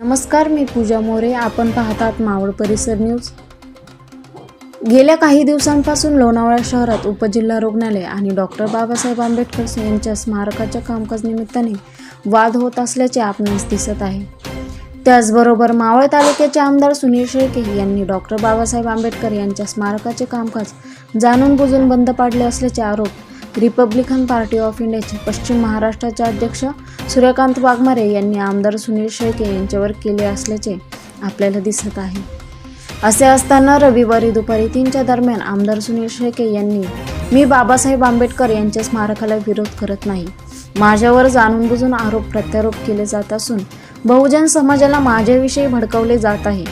नमस्कार मी पूजा मोरे. आपण पाहतात मावळ परिसर न्यूज. गेल्या काही दिवसांपासून लोणावळा शहरात उपजिल्हा रुग्णालय आणि डॉक्टर बाबासाहेब आंबेडकर यांच्या स्मारकाच्या कामकाज निमित्ताने वाद होत असल्याचे आपणास दिसत आहे. त्याचबरोबर मावळ तालुक्याचे आमदार सुनील शेळके यांनी डॉक्टर बाबासाहेब आंबेडकर यांच्या स्मारकाचे कामकाज जाणून बुजून बंद पाडले असल्याचे आरोप रिपब्लिकन पार्टी ऑफ इंडियाचे पश्चिम महाराष्ट्राचे अध्यक्ष सूर्यकांत वाघमारे यांनी आमदार सुनील शेळके यांच्यावर केले असल्याचे आपल्याला दिसत आहे. असे असताना रविवारी दुपारी तीनच्या दरम्यान आमदार सुनील शेळके यांनी मी बाबासाहेब आंबेडकर यांच्या स्मारकाला विरोध करत नाही. माझ्यावर जाणून बुजून आरोप प्रत्यारोप केले जात असून बहुजन समाजाला माझ्याविषयी भडकवले जात आहे.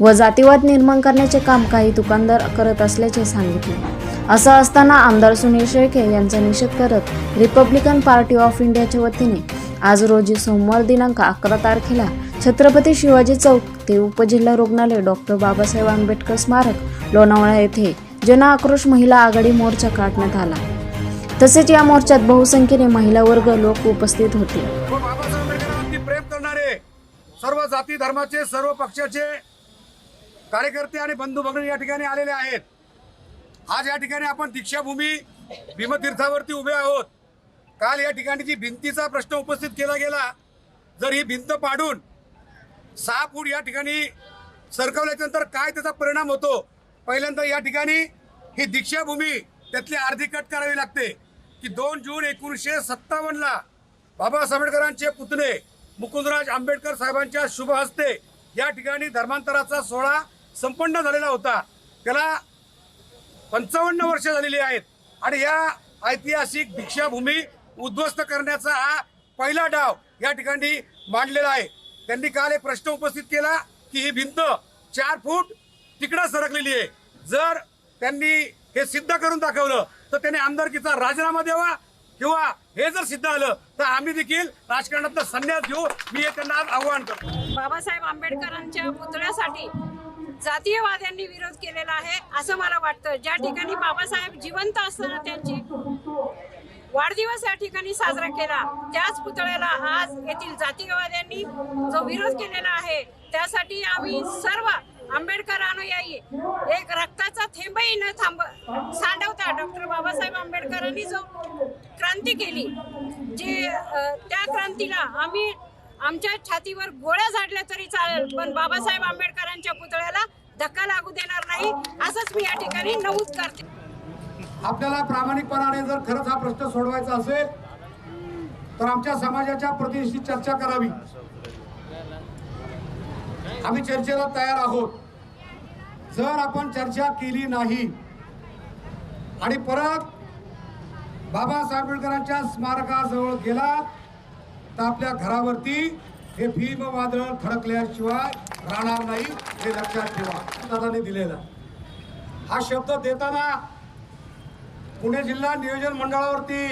व जातीवाद निर्माण करण्याचे काम काही दुकानदार करत असल्याचे सांगितले. असं असताना आमदार सुनील शेळके यांचा निषेध करत रिपब्लिकन पार्टी ऑफ इंडियाच्या वतीने आज रोजी सोमवार दिनांक अकरा तारखेला छत्रपती शिवाजी चौक ते उपजिल्हा रुग्णालय डॉक्टर बाबासाहेब आंबेडकर स्मारक लोणावळा येथे जन आक्रोश महिला आघाडी मोर्चा काढण्यात आला. तसेच या मोर्चात बहुसंख्येने महिला वर्ग लोक उपस्थित होते. प्रेम करणारे सर्व जाती धर्माचे सर्व पक्षाचे कार्यकर्ते आणि बंधू भगिनी या ठिकाणी आलेले आहेत. आज या ठिकाणी आपण दीक्षाभूमी भीमतीर्थावरती उभे आहोत. काल या ठिकाणी जी भिंतीचा प्रश्न उपस्थित केला गेला जर ही भिंत पाडून सहा फूट या ठिकाणी सरकवल्याच्यानंतर काय त्याचा परिणाम होतो? पहिल्यांदा या ठिकाणी ही दीक्षाभूमी त्यातली अर्धी कट करावी लागते. की दोन जून एकोणीसशे सत्तावन्नला बाबासाहेब आंबेडकरांचे पुतणे मुकुंदराज आंबेडकर साहेबांच्या शुभ हस्ते या ठिकाणी धर्मांतराचा सोहळा संपन्न झालेला होता. त्याला पंचावन्न वर्ष झालेली आहेत. आणि या ऐतिहासिक दीक्षाभूमी उद्ध्वस्त करण्याचा हा पहिला डाव या ठिकाणी मांडलेला आहे. त्यांनी काल एक प्रश्न उपस्थित केला की ही भिंत चार फूट तिकडं सरकलेली आहे. जर त्यांनी हे सिद्ध करून दाखवलं तर त्यांनी आमदारकीचा राजीनामा द्यावा किंवा हे जर सिद्ध आलं तर आम्ही देखील राजकारणातला संन्यास घेऊ मी हे त्यांना आज आव्हान करतो. बाबासाहेब आंबेडकरांच्या पुतळ्यासाठी जातीयवाद्यांनी विरोध केलेला आहे असं मला वाटतं. ज्या ठिकाणी बाबासाहेब जिवंत असताना त्यांची वाढदिवस या ठिकाणी साजरा केला त्याच पुतळ्याला आज येथील जातीयवाद्यांनी जो विरोध केलेला आहे त्यासाठी आम्ही सर्व आंबेडकर अनुयायी एक रक्ताचा थेंबही न थांब सांडवता डॉक्टर बाबासाहेब आंबेडकरांनी जो क्रांती केली जे त्या क्रांतीला आम्ही आमच्या छातीवर गोळ्या झाडल्या तरी चालेल पण बाबासाहेब आंबेडकरांच्या पुतळ्याला धक्का लागू देणार नाही असंच मी या ठिकाणी नमूद करते. आपल्याला प्रामाणिकपणाने जर खरंच हा प्रश्न सोडवायचा असेल तर आमच्या समाजाच्या प्रतिनिधीशी चर्चा करावी. आम्ही चर्चेला तयार आहोत. जर आपण चर्चा केली नाही आणि परत बाबासाहेब आंबेडकरांच्या स्मारकाजवळ गेलात तर आपल्या घरावरती हे भीम वादळ थडकल्याशिवाय राहणार नाही हे लक्षात ठेवा. दादाने दिलेला. हा शब्द देताना पुणे जिल्हा नियोजन मंडळावरती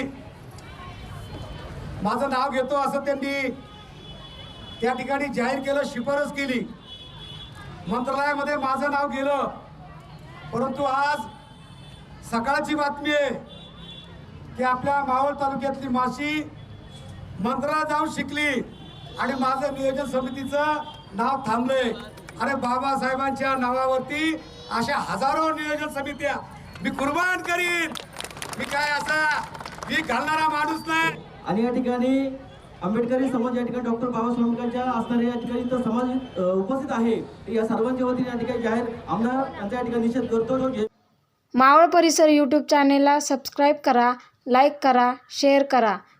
माझं नाव घेतो असं त्यांनी त्या ठिकाणी जाहीर केलं शिफारस केली. मंत्रालयामध्ये माझं नाव गेलं. परंतु आज सकाळची बातमी आहे की आपल्या मावळ तालुक्यातली माशी मंत्रालयात जाऊन शिकली. आणि माझं नियोजन समितीचं नाव थांबलंय. अरे बाबासाहेबांच्या नावावरती अशा हजारो नियोजन समित्या. मी कुर्बान करीन. मी काय असा मी घालणारा माणूस नाही. आणि या ठिकाणी आंबेडकरी समाज या ठिकाणी डॉक्टर बाबासाहेब आंबेडकरच्या असणारे या ठिकाणी तर समाज उपस्थित आहे. या सर्वांच्या वतीने या ठिकाणी जाहीर आमदार यांचा या ठिकाणी निषेध करतो. मावळ परिसर यूट्यूब चॅनेलला सबस्क्राईब करा लाईक करा शेअर करा.